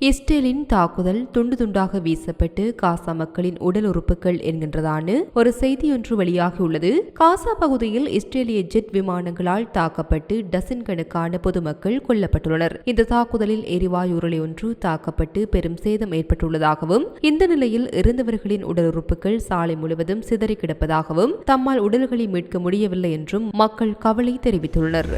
இஸ்ரேலின் தாக்குதல் துண்டு துண்டாக வீசப்பட்டு காசா மக்களின் உடல் உறுப்புகள் என்கின்றதான ஒரு செய்தியொன்று வெளியாகியுள்ளது காசா பகுதியில் இஸ்ரேலிய ஜெட் விமானங்களால் தாக்கப்பட்டு டசின் கணக்கான பொதுமக்கள் கொல்லப்பட்டுள்ளனர். இந்த தாக்குதலில் எரிவாயு உருளை ஒன்று தாக்கப்பட்டு பெரும் சேதம் ஏற்பட்டுள்ளதாகவும் இந்த நிலையில் இறந்தவர்களின் உடல் உறுப்புகள் சாலை முழுவதும் சிதறி கிடப்பதாகவும் தம்மால் உடல்களை மீட்க முடியவில்லை என்றும் மக்கள் கவலை தெரிவித்துள்ளனர்.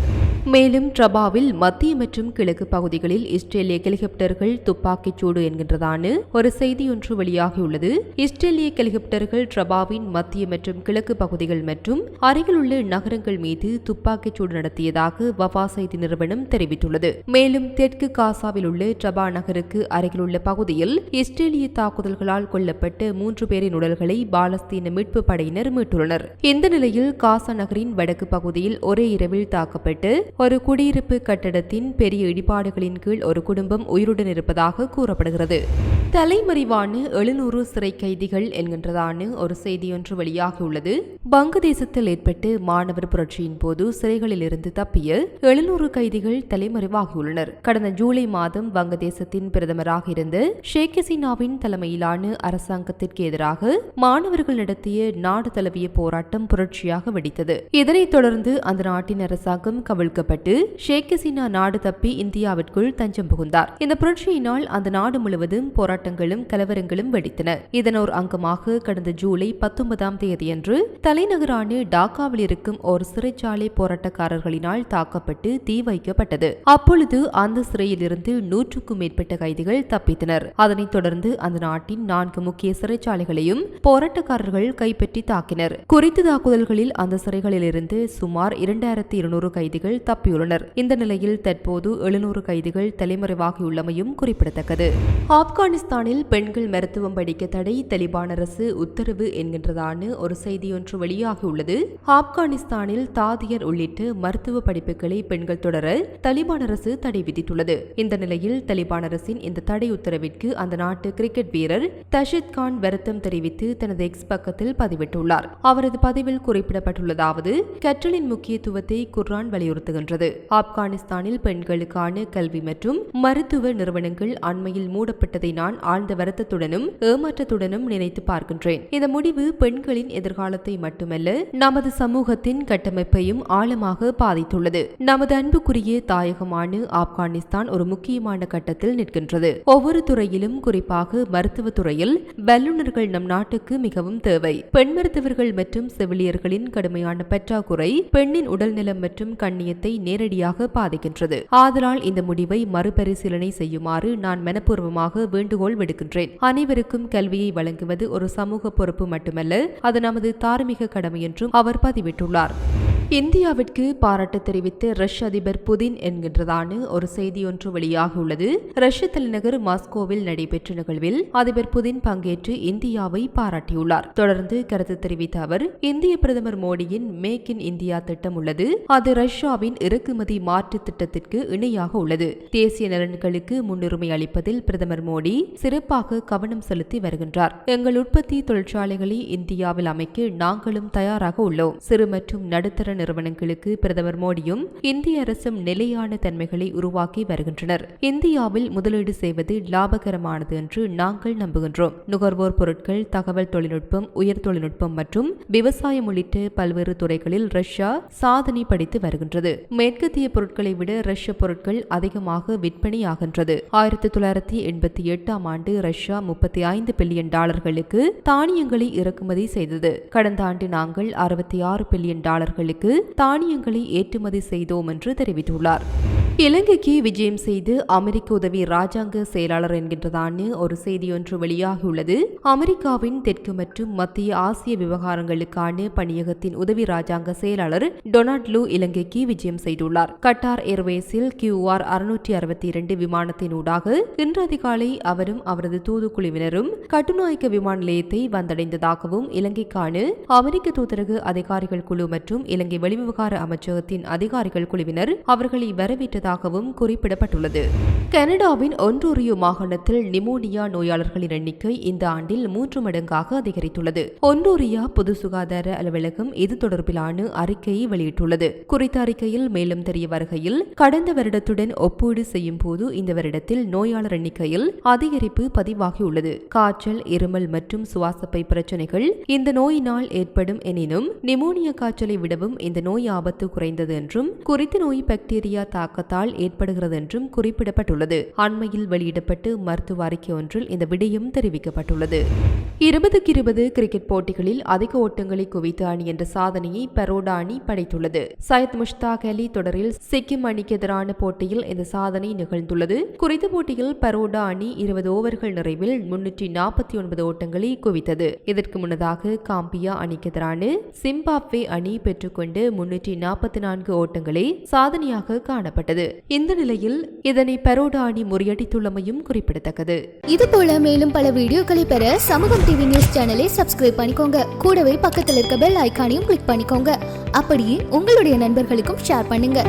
மேலும் ட்ரபாவில் மத்திய மற்றும் கிழக்கு பகுதிகளில் இஸ்ரேலிய ஹெலிகாப்டர்கள் துப்பாக்கிச் சூடு என்கின்றதான ஒரு செய்தி ஒன்று வெளியாகியுள்ளது. இஸ்ரேலிய ஹெலிகாப்டர்கள் ட்ரபாவின் மத்திய மற்றும் கிழக்கு பகுதிகள் மற்றும் அருகிலுள்ள நகரங்கள் மீது துப்பாக்கிச் சூடு நடத்தியதாக வபா செய்தி நிறுவனம் தெரிவித்துள்ளது. மேலும் தெற்கு காசாவில் உள்ள ட்ரபா நகருக்கு அருகிலுள்ள பகுதியில் இஸ்ரேலிய தாக்குதல்களால் கொல்லப்பட்ட மூன்று பேரின் உடல்களை பாலஸ்தீன மீட்பு படையினர் மீட்டுள்ளனர். இந்த நிலையில் காசா நகரின் வடக்கு பகுதியில் ஒரே இரவில் தாக்கப்பட்டு ஒரு குடியிருப்பு கட்டடத்தின் பெரிய இடிபாடுகளின் கீழ் ஒரு குடும்பம் உயிருடன் இருப்பதாக கூறப்படுகிறது. தலைமறைவான எழுநூறு சிறை கைதிகள் என்கின்றதான ஒரு செய்தியொன்று வெளியாகியுள்ளது. வங்கதேசத்தில் ஏற்பட்டு மாணவர் புரட்சியின் போது சிறைகளில் இருந்து தப்பிய எழுநூறு கைதிகள் தலைமறைவாகியுள்ளனர். கடந்த ஜூலை மாதம் வங்கதேசத்தின் பிரதமராக இருந்த ஷேக் ஹசீனாவின் தலைமையிலான அரசாங்கத்திற்கு எதிராக மாணவர்கள் நடத்திய நாடு தழுவிய போராட்டம் புரட்சியாக வெடித்தது. இதனைத் தொடர்ந்து அந்த நாட்டின் அரசாங்கம் கவிழ்க்கப்பட்டு ஷேக் ஹசீனா நாடு தப்பி இந்தியாவிற்குள் தஞ்சம் புகுந்தார். இந்த புரட்சியினால் அந்த நாடு முழுவதும் போராட்டங்களும் கலவரங்களும் வெடித்தன. இதன் ஒரு அங்கமாக கடந்த ஜூலை பத்தொன்பதாம் தேதியன்று தலைநகரான டாக்காவில் இருக்கும் ஒரு சிறைச்சாலை போராட்டக்காரர்களினால் தாக்கப்பட்டு தீ வைக்கப்பட்டது. அப்பொழுது அந்த சிறையில் இருந்து நூற்றுக்கும் மேற்பட்ட கைதிகள் தப்பித்தனர். அதனைத் தொடர்ந்து அந்த நாட்டின் நான்கு முக்கிய சிறைச்சாலைகளையும் போராட்டக்காரர்கள் கைப்பற்றி தாக்கினர். குறித்த தாக்குதல்களில் அந்த சிறைகளில் இருந்து சுமார் இரண்டாயிரத்தி இருநூறு கைதிகள் தப்பியுள்ளனர். இந்த நிலையில் தற்போது எழுநூறு கைதிகள் தலைமறைவாகியுள்ளமையும் குறிப்பிடத்தக்கது. ஆப்கானிஸ்தான் ஆப்கானிஸ்தானில் பெண்கள் மருத்துவம் படிக்க தடை தலிபான் அரசு உத்தரவு என்கின்றதான ஒரு செய்தியொன்று வெளியாகியுள்ளது. ஆப்கானிஸ்தானில் தாதியர் உள்ளிட்ட மருத்துவ படிப்புகளை பெண்கள் தொடர தலிபான் அரசு தடை விதித்துள்ளது. இந்த நிலையில் தலிபான் அரசின் இந்த தடை உத்தரவிற்கு அந்த நாட்டு கிரிக்கெட் வீரர் தஷித் கான் வருத்தம் தெரிவித்து தனது எக்ஸ் பக்கத்தில் பதிவிட்டுள்ளார். அவரது பதிவில் குறிப்பிடப்பட்டுள்ளதாவது கற்றலின் முக்கியத்துவத்தை குர்ரான் வலியுறுத்துகின்றது. ஆப்கானிஸ்தானில் பெண்களுக்கான கல்வி மற்றும் மருத்துவ நிறுவனங்கள் அண்மையில் மூடப்பட்டதை நான் ஆழ்ந்த வருத்தத்துடனும் ஏமாற்றத்துடனும் நினைத்து பார்க்கின்றேன். இந்த முடிவு பெண்களின் எதிர்காலத்தை மட்டுமல்ல நமது சமூகத்தின் கட்டமைப்பையும் ஆழமாக பாதித்துள்ளது. நமது அன்புக்குரிய தாயகமான ஆப்கானிஸ்தான் ஒரு முக்கியமான கட்டத்தில் நிற்கின்றது. ஒவ்வொரு துறையிலும் குறிப்பாக மருத்துவ துறையில் வல்லுநர்கள் நம் நாட்டுக்கு மிகவும் தேவை. பெண் மருத்துவர்கள் மற்றும் செவிலியர்களின் கடுமையான பற்றாக்குறை பெண்ணின் உடல்நலம் மற்றும் கண்ணியத்தை நேரடியாக பாதிக்கின்றது. ஆதலால் இந்த முடிவை மறுபரிசீலனை செய்யுமாறு நான் மனப்பூர்வமாக வேண்டுகோள் விடுக்கின்றேன். அனைவருக்கும் கல்வியை வழங்குவது ஒரு சமூக பொறுப்பு மட்டுமல்ல அது நமது தார்மீக கடமை என்றும் அவர் பதிவிட்டுள்ளார். இந்தியாவிற்கு பாராட்டு தெரிவித்து ரஷ்ய அதிபர் புதின் என்கின்றதான ஒரு செய்தியொன்று வெளியாகியுள்ளது. ரஷ்ய தலைநகர் மாஸ்கோவில் நடைபெற்ற நிகழ்வில் அதிபர் புதின் பங்கேற்று இந்தியாவை பாராட்டியுள்ளார். தொடர்ந்து கருத்து தெரிவித்த அவர் இந்திய பிரதமர் மோடியின் மேக் இன் இந்தியா திட்டம் உள்ளது. அது ரஷ்யாவின் இறக்குமதி மாற்று திட்டத்திற்கு இணையாக உள்ளது. தேசிய நலன்களுக்கு முன்னுரிமை அளிப்பதில் பிரதமர் மோடி சிறப்பாக கவனம் செலுத்தி வருகின்றார். எங்கள் உற்பத்தி தொழிற்சாலைகளை இந்தியாவில் அமைக்க நாங்களும் தயாராக உள்ளோம். சிறு மற்றும் நடுத்தர நிறுவனங்களுக்கு பிரதமர் மோடியும் இந்திய அரசும் நிலையான தன்மைகளை உருவாக்கி வருகின்றனர். இந்தியாவில் முதலீடு செய்வது லாபகரமானது என்று நாங்கள் நம்புகின்றோம். நுகர்வோர் பொருட்கள் தகவல் தொழில்நுட்பம் உயர் தொழில்நுட்பம் மற்றும் விவசாயம் உள்ளிட்ட பல்வேறு துறைகளில் ரஷ்யா சாதனை படித்து வருகின்றது. மேற்கத்திய பொருட்களை விட ரஷ்ய பொருட்கள் அதிகமாக விற்பனையாகின்றது. ஆயிரத்தி தொள்ளாயிரத்தி எண்பத்தி எட்டாம் ஆண்டு ரஷ்யா முப்பத்தி ஐந்து பில்லியன் டாலர்களுக்கு தானியங்களை இறக்குமதி செய்தது. கடந்த ஆண்டு நாங்கள் அறுபத்தி ஆறு பில்லியன் டாலர்களுக்கு தானியங்களை ஏற்றுமதி செய்தோம் என்று தெரிவித்துள்ளார். இலங்கைக்கு விஜயம் செய்து அமெரிக்க உதவி ராஜாங்க செயலாளர் என்கின்றதான ஒரு செய்தியொன்று வெளியாகியுள்ளது. அமெரிக்காவின் தெற்கு மற்றும் மத்திய ஆசிய விவகாரங்களுக்கான பணியகத்தின் உதவி ராஜாங்க செயலாளர் டொனால்ட் லூ இலங்கைக்கு விஜயம் செய்துள்ளார். கட்டார் ஏர்வேஸில் கியூஆர் அறுநூற்றி அறுபத்தி இரண்டு விமானத்தினூடாக இன்று அதிகாலை அவரும் அவரது தூதுக்குழுவினரும் கட்டுநாயக்க விமான நிலையத்தை வந்தடைந்ததாகவும் இலங்கைக்கான அமெரிக்க தூதரக அதிகாரிகள் குழு மற்றும் இலங்கை வெளிவிவகார அமைச்சகத்தின் அதிகாரிகள் குழுவினர் அவர்களை வரவேற்றதாக உள்ளதாகவும் குறிப்பிடப்பட்டுள்ளது. கனடாவின் ஒன்ரோரியோ மாகாணத்தில் நிமோனியா நோயாளர்களின் எண்ணிக்கை இந்த ஆண்டில் மூன்று மடங்காக அதிகரித்துள்ளது. ஒன்ரோரியா பொது சுகாதார அலுவலகம் இது தொடர்பிலான அறிக்கையை வெளியிட்டுள்ளது. குறித்த அறிக்கையில் மேலும் தெரிய வருகையில் கடந்த வருடத்துடன் ஒப்பீடு செய்யும் போது இந்த வருடத்தில் நோயாளர் எண்ணிக்கையில் அதிகரிப்பு பதிவாகியுள்ளது. காய்ச்சல் இருமல் மற்றும் சுவாசப்பை பிரச்சனைகள் இந்த நோயினால் ஏற்படும் எனினும் நிமோனியா காய்ச்சலை விடவும் இந்த நோய் ஆபத்து குறைந்தது என்றும் குறித்த நோய் பாக்டீரியா தாக்கத்தால் ஏற்படுகிறது என்றும் குறிப்பிடப்பட்டுள்ளது. அண்மையில் வெளியிடப்பட்டு மருத்துவ அறிக்கை ஒன்றில் இந்த விடயம் தெரிவிக்கப்பட்டுள்ளது. இருபதுக்கு இருபது கிரிக்கெட் போட்டிகளில் அதிக ஓட்டங்களை குவித்த அணி என்ற சாதனையை பரோடா அணி படைத்துள்ளது. சயத் முஷ்தாக் அலி தொடரில் சிக்கிம் அணிக்கு எதிரான போட்டியில் இந்த சாதனை நிகழ்ந்துள்ளது. குறித்த போட்டியில் பரோடா அணி இருபது ஓவர்கள் நிறைவில் முன்னூற்றி நாற்பத்தி ஒன்பது ஓட்டங்களை குவித்தது. இதற்கு முன்னதாக காம்பியா அணிக்கு எதிரான சிம்பாப்வே அணி பெற்றுக்கொண்டு முன்னூற்றி நாற்பத்தி நான்கு ஓட்டங்களே சாதனையாக காணப்பட்டது. இந்த நிலையில் இதனை பரோடா அணி முறியடித்துள்ளமையும் குறிப்பிடத்தக்கது. இது போல மேலும் பல வீடியோக்களை பெற சமூகம் டிவி நியூஸ் சேனலை சப்ஸ்கிரைப் பண்ணிக்கோங்க. கூடவே பக்கத்தில் இருக்க பெல் ஐகானையும் கிளிக் பண்ணிக்கோங்க. அப்படியே உங்களுடைய நண்பர்களுக்கும் ஷேர் பண்ணுங்க.